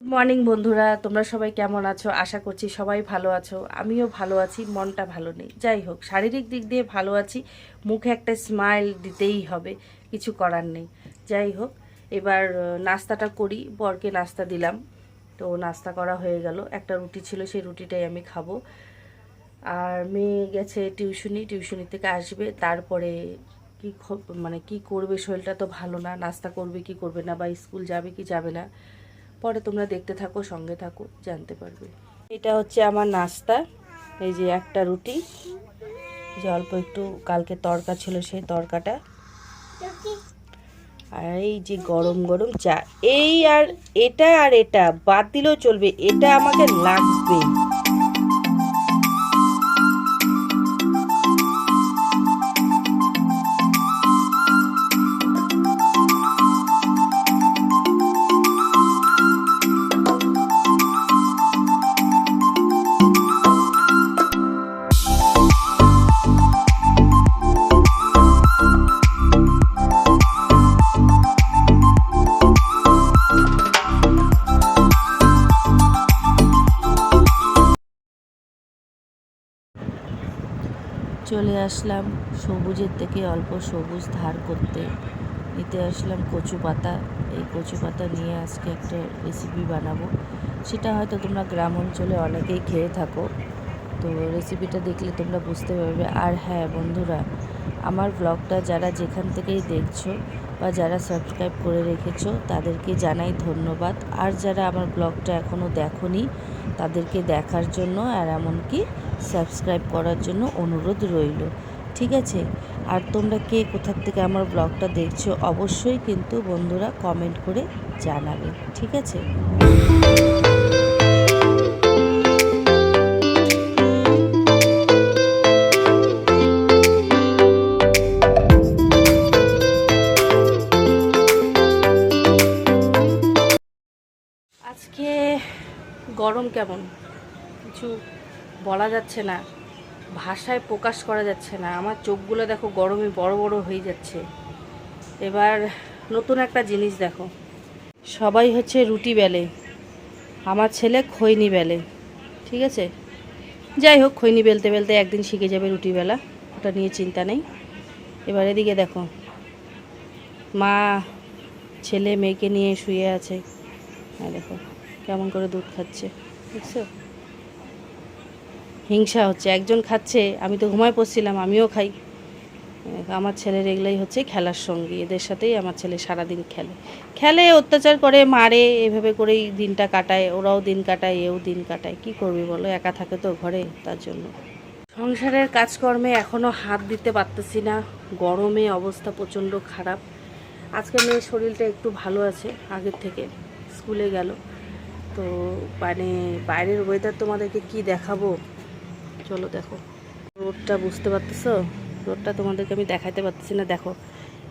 Morning বন্ধুরা, তোমরা সবাই কেমন আছো? আশা করছি সবাই ভালো আছো। আমিও ভালো আছি, মনটা ভালো নেই। যাই হোক, শারীরিক দিক দিয়ে ভালো আছি, মুখে একটা স্মাইল দিতেই হবে, কিছু করার নেই। যাই হোক, এবার নাস্তাটা করি, বরকে নাস্তা দিলাম। তো নাস্তা করা হয়ে গেল, একটা রুটি ছিল, সেই রুটিটাই আমি খাব। আর মেয়ে গেছে টিউশনি টিউশনি থেকে আসবে, তারপরে কি মানে কি করবে শরীরটা তো ভালো না, নাস্তা করবে কি করবে না, বা স্কুল যাবে কি যাবে না। পরে তোমরা দেখতে থাকো, সঙ্গে থাকো, জানতে পারবে। এটা হচ্ছে আমার নাস্তা। এই যে একটা রুটি। যে অল্প একটু কালকে তরকা ছিল সেই তরকাটা। আর এই যে গরম গরম চা। এই আর এটা আর এটা বাদ দিলেও চলবে। এটা আমাকে লাগবে। চলে আসলাম সবুজের থেকে অল্প সবুজ ধার করতে। নিতে আসলাম কচু পাতা। এই কচু পাতা নিয়ে আজকে একটা রেসিপি বানাবো। সেটা হয়তো তোমরা গ্রাম অঞ্চলে অনেকেই খেয়ে থাকো। তো রেসিপিটা দেখলে তোমরা বুঝতে পারবে। আর হ্যাঁ বন্ধুরা, আমার ব্লগটা যারা যেখান থেকেই দেখছ বা যারা সাবস্ক্রাইব করে রেখেছো, তাদেরকে জানাই ধন্যবাদ। আর যারা আমার ব্লগটা এখনও দেখোনি, তাদেরকে দেখার জন্য আর এমনকি সাবস্ক্রাইব করার জন্য অনুরোধ রইল। ঠিক আছে? আর তোমরা কে কোথার থেকে আমার ব্লগটা দেখছ অবশ্যই কিন্তু বন্ধুরা কমেন্ট করে জানাবে। ঠিক আছে? আজকে গরম কেমন? বলা যাচ্ছে না, ভাষায় প্রকাশ করা যাচ্ছে না। আমার চোখগুলো দেখো গরমে বড় বড় হয়ে যাচ্ছে। এবার নতুন একটা জিনিস দেখো। সবাই হচ্ছে রুটি বেলে, আমার ছেলে খৈনি বেলে, ঠিক আছে? যাই হোক, খৈনি বেলতে বেলতে একদিন শিখে যাবে রুটি বেলা, ওটা নিয়ে চিন্তা নেই। এবার এদিকে দেখো, মা ছেলে মেয়েকে নিয়ে শুয়ে আছে। হ্যাঁ দেখো, কেমন করে দুধ খাচ্ছে দেখছ হিংসা হচ্ছে, একজন খাচ্ছে, আমি তো ঘুমায় পড়ছিলাম, আমিও খাই। আমার ছেলের এগুলাই হচ্ছে খেলার সঙ্গী, এদের সাথেই আমার ছেলে সারাদিন খেলে। খেলে, অত্যাচার করে, মারে, এভাবে করেই দিনটা কাটায়, ওরাও দিন কাটায়, এও দিন কাটায়। কি করবি বলো, একা থাকে তো ঘরে, তার জন্য। সংসারের কাজকর্মে এখনও হাত দিতে পারতেছি না, গরমে অবস্থা প্রচণ্ড খারাপ। আজকে মেয়ের শরীরটা একটু ভালো আছে, আগের থেকে স্কুলে গেল। তো মানে বাইরের ওয়েদার তোমাদেরকে কি দেখাবো? চলো দেখো। রোডটা বুঝতে পারতেছো? রোডটা তোমাদেরকে আমি দেখাতে পারতেছি না, দেখো।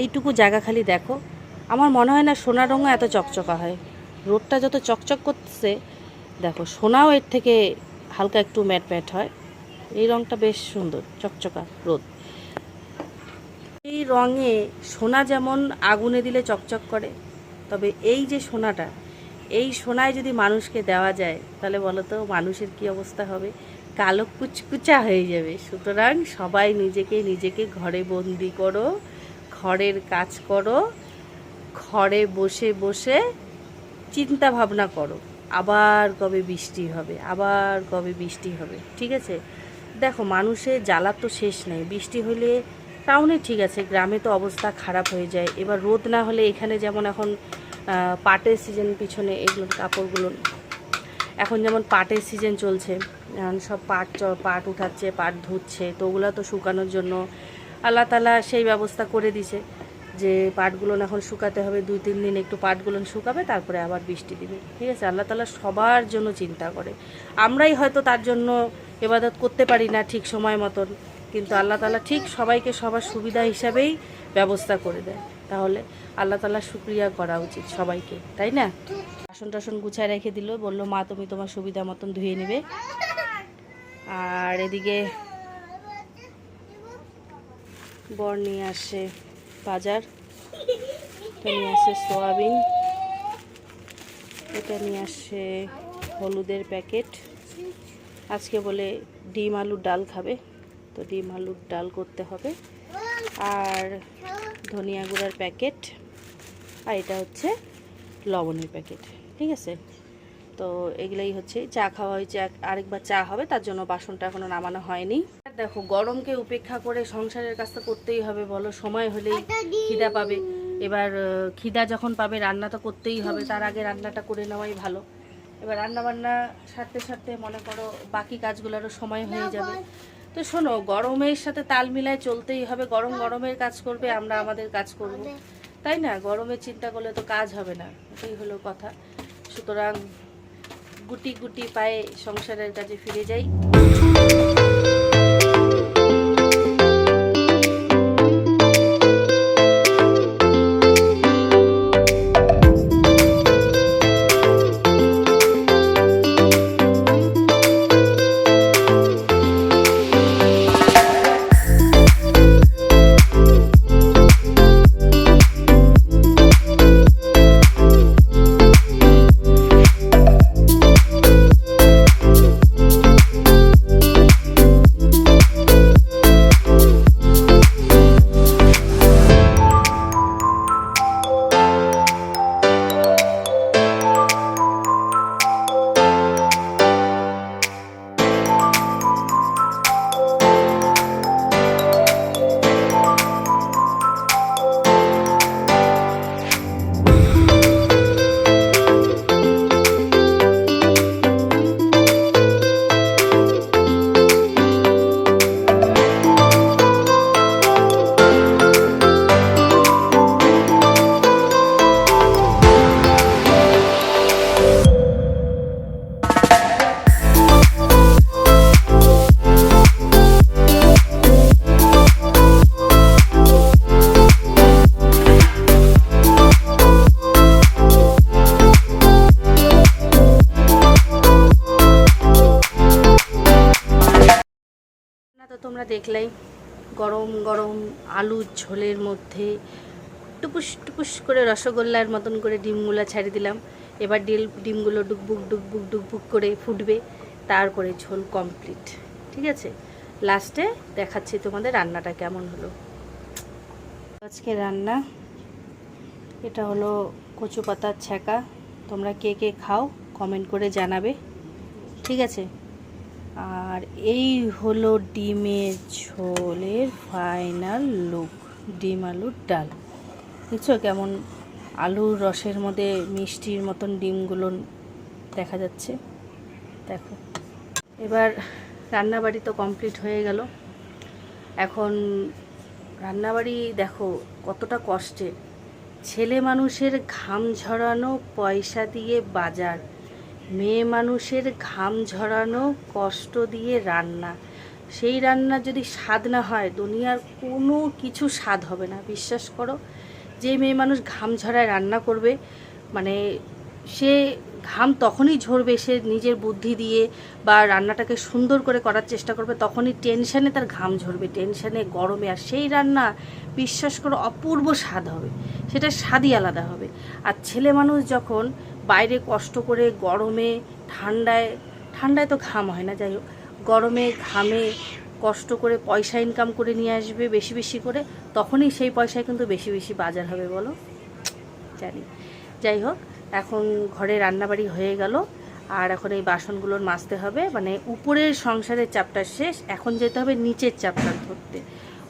এইটুকু জায়গা খালি দেখো। আমার মনে হয় না সোনা রঙও এত চকচকা হয়। রোডটা যত চকচক করতেছে, দেখো, সোনাও এর থেকে হালকা একটু ম্যাট ম্যাট হয়। এই রঙটা বেশ সুন্দর, চকচকা রোদ। এই রঙে সোনা যেমন আগুনে দিলে চকচক করে, তবে এই যে সোনাটা, এই সোনায় যদি মানুষকে দেওয়া যায়, তাহলে বলো তো মানুষের কি অবস্থা হবে? কালো কুচকুচা হয়ে যাবে। সুতরাং সবাই নিজেকে নিজেকে ঘরে বন্দি করো, ঘরের কাজ করো, ঘরে বসে বসে চিন্তা ভাবনা করো। আবার কবে বৃষ্টি হবে, আবার কবে বৃষ্টি হবে, ঠিক আছে? দেখো, মানুষের জ্বালা তো শেষ নেই। বৃষ্টি হলে টাউনে ঠিক আছে, গ্রামে তো অবস্থা খারাপ হয়ে যায়। এবার রোদ না হলে এখানে যেমন এখন পাটের সিজন পিছনে এগুলোর কাপড়গুলো, এখন যেমন পাটের সিজন চলছে এখন সব পাট চ- পাট উঠাচ্ছে, পাট ধুচ্ছে, তো ওগুলো তো শুকানোর জন্য আল্লাহ তালা সেই ব্যবস্থা করে দিছে যে পাটগুলো এখন শুকাতে হবে, দুই, তিন দিন একটু পাটগুলো শুকাবে, তারপরে আবার বৃষ্টি দিবে। ঠিক আছে? আল্লাহ তালা সবার জন্য চিন্তা করে। আমরাই হয়তো তার জন্য এবাদত করতে পারি না ঠিক সময় মতন, কিন্তু আল্লাহ তালা ঠিক সবাইকে সবার সুবিধা হিসাবেই ব্যবস্থা করে দেয়। তাহলে আল্লাহ তালা শুক্রিয়া করা উচিত সবাইকে, তাই না? বাসন টাসন গুছায় রেখে দিল, বলল, মা, তুমি তোমার সুবিধা মতন ধুয়ে নেবে। আর এদিকে বর নিয়ে আসে বাজার। তো নিয়ে আসে সোয়াবিন। এটা এটা নিয়ে আসছে হলুদের প্যাকেট। আজকে বলে ডিম আলুর ডাল খাবে, তো ডিম আলুর ডাল করতে হবে। আর ধনিয়া গুঁড়ার প্যাকেট। আর এটা হচ্ছে লবণের প্যাকেট, ঠিক আছে? তো এগুলাই হচ্ছে চা খাওয়া হয়েছে এক- আরেকবার চা হবে তার জন্য বাসনটা এখনও নামানো হয়নি। দেখো গরমকে উপেক্ষা করে সংসারের কাজটা করতেই হবে বলো। সময় হলেই খিদা পাবে। এবার খিদা যখন পাবে রান্না তো করতেই হবে তার আগে রান্নাটা করে নেওয়াই ভালো। এবার রান্না বান্না সারতে সারতে মনে করো বাকি কাজগুলোরও সময় হয়ে যাবে। তো শোনো গরমের সাথে তাল মিলায় চলতেই হবে গরম গরমের কাজ করবে আমরা আমাদের কাজ করব। তাই না? গরমের চিন্তা করলে তো কাজ হবে না এটাই হলো কথা। সুতরাং গুটি গুটি পায়ে সংসারের কাজে ফিরে যাই। দেখলেই গরম গরম আলুর ঝোলের মধ্যে টুপুস টুপুস করে রসগোল্লার মতন করে ডিমগুলো ছাড়ি দিলাম। এবার ডিল, ডিমগুলো ডুকবুক ডুকবুক ডুকবুক করে ফুটবে। তারপরে ঝোল কমপ্লিট ঠিক আছে? লাস্টে দেখাচ্ছি তোমাদের রান্নাটা কেমন হলো। আজকে রান্না, এটা হলো কচু পাতার ছ্যাঁকা। তোমরা কে কে খাও কমেন্ট করে জানাবে। ঠিক আছে? আর এই হলো ডিমের ঝোলের ফাইনাল লুক ডিম আলুর ডাল। দেখছ কেমন আলুর রসের মধ্যে মিষ্টির মতন ডিমগুলো দেখা যাচ্ছে? দেখো। এবার রান্নাবাড়ি তো কমপ্লিট হয়ে গেল। এখন রান্নাবাড়ি দেখো কতটা কষ্টের ছেলে মানুষের ঘাম ঝরানো পয়সা দিয়ে বাজার। মেয়ে মানুষের ঘাম ঝরানো, কষ্ট দিয়ে রান্না। সেই রান্না যদি স্বাদ না হয়, দুনিয়ার কোনো কিছু স্বাদ হবে না। বিশ্বাস করো, যে মেয়ে মানুষ ঘাম ঝরায় রান্না করবে মানে সে ঘাম তখনই ঝরবে, সে নিজের বুদ্ধি দিয়ে বা রান্নাটাকে সুন্দর করে করার চেষ্টা করবে, তখনই টেনশানে তার ঘাম ঝরবে, টেনশানে, গরমে। আর সেই রান্না, বিশ্বাস করো, অপূর্ব স্বাদ হবে। সেটা স্বাদই আলাদা হবে। আর ছেলে মানুষ যখন বাইরে কষ্ট করে গরমে, ঠান্ডায় ঠান্ডায় তো ঘাম হয় না, যাই হোক। গরমে, ঘামে কষ্ট করে পয়সা ইনকাম করে নিয়ে আসবে বেশি বেশি করে, তখনই সেই পয়সায় কিন্তু বেশি বেশি বাজার হবে বলো। জানি। যাই হোক, এখন ঘরে রান্নাবাড়ি হয়ে গেল, আর এখন এই বাসনগুলোর মাজতে হবে। মানে উপরের সংসারের চাপটা শেষ, এখন যেতে হবে নিচের চাপটা ধরতে।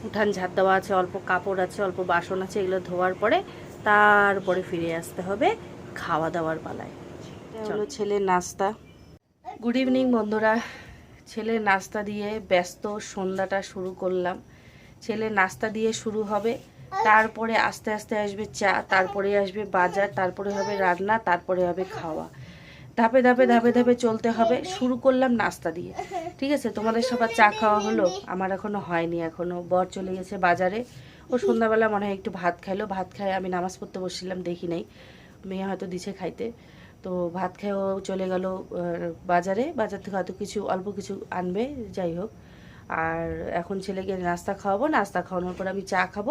উঠান ঝাড় দেওয়া আছে, অল্প কাপড় আছে, অল্প বাসন আছে, এগুলো ধোয়ার পরে তারপরে ফিরে আসতে হবে। খাওয়া দাওয়ার পালায় চলো। ছেলের নাস্তা। গুড ইভিনিং বন্ধুরা। ছেলের নাস্তা দিয়ে ব্যস্ত সন্ধ্যাটা শুরু করলাম। ছেলে নাস্তা দিয়ে শুরু হবে। তারপরে আস্তে আস্তে আসবে চা তারপরে আসবে বাজার তারপরে হবে রান্না তারপরে হবে খাওয়া। ধাপে ধাপে ধাপে ধাপে চলতে হবে। শুরু করলাম নাস্তা দিয়ে। ঠিক আছে? তোমাদের সবার চা খাওয়া হলো? আমার এখনও হয়নি এখনও। বর চলে গেছে বাজারে। ও সন্ধ্যাবেলা মনে হয় একটু ভাত খাইলো। ভাত খায় আমি নামাজ পড়তে বসছিলাম দেখি নাই। মেয়ে হয়তো দিছে খাইতে। তো ভাত খেয়ে ও চলে গেল বাজারে। বাজার থেকে হয়তো কিছু, অল্প কিছু আনবে, যাই হোক। আর এখন ছেলেকে নাস্তা খাওয়াবো। নাস্তা খাওয়ানোর পর আমি চা খাব।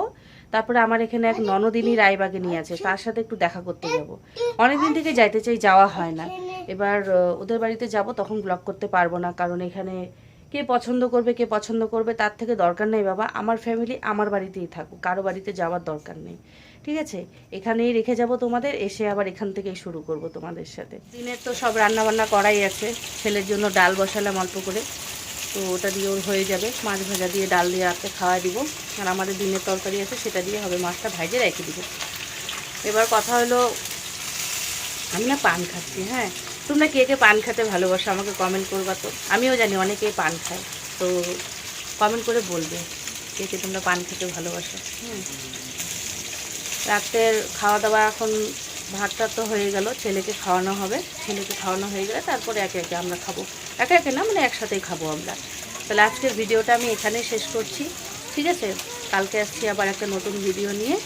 তারপরে আমার এখানে এক ননদিনী রায়বাগে নিয়ে আছে। তার সাথে একটু দেখা করতে যাব। অনেকদিন থেকে যাইতে চাই, যাওয়া হয় না। এবার ওদের বাড়িতে যাব, তখন ব্লগ করতে পারব না। কারণ এখানে কে পছন্দ করবে, কে পছন্দ করবে, তার থেকে দরকার নেই বাবা। আমার ফ্যামিলি আমার বাড়িতেই থাকুক। কারও বাড়িতে যাওয়ার দরকার নেই। ঠিক আছে? এখানেই রেখে যাব তোমাদের, এসে আবার এখান থেকেই শুরু করব তোমাদের সাথে। দিনের তো সব রান্না বান্না করাই আছে, ছেলের জন্য ডাল বসালাম অল্প করে। তো ওটা দিয়ে ওর হয়ে যাবে, মাছ ভাজা দিয়ে ডাল দিয়ে রাখতে খাওয়া দিব। আর আমাদের দিনের তরকারি আছে, সেটা দিয়ে হবে মাছটা ভাজে রেখে দিব। এবার কথা হলো, আমি না পান খাচ্ছি হ্যাঁ? তোমরা কে কে পান খেতে ভালোবাসো আমাকে কমেন্ট করবা তো। আমিও জানি অনেকেই পান খায়, তো কমেন্ট করে বলবে কে কে তোমরা পান খেতে ভালোবাসো। হুম। রাতের খাওয়া দাওয়া এখন ভাতটা তো হয়ে গেল, ছেলেকে খাওয়ানো হবে। ছেলেকে খাওয়ানো হয়ে গেলে তারপরে একে একে আমরা খাব। একে একে না মানে একসাথেই খাব আমরা। তাহলে আজকের ভিডিওটা আমি এখানে শেষ করছি। ঠিক আছে? কালকে আসছি আবার একটা নতুন ভিডিও নিয়ে।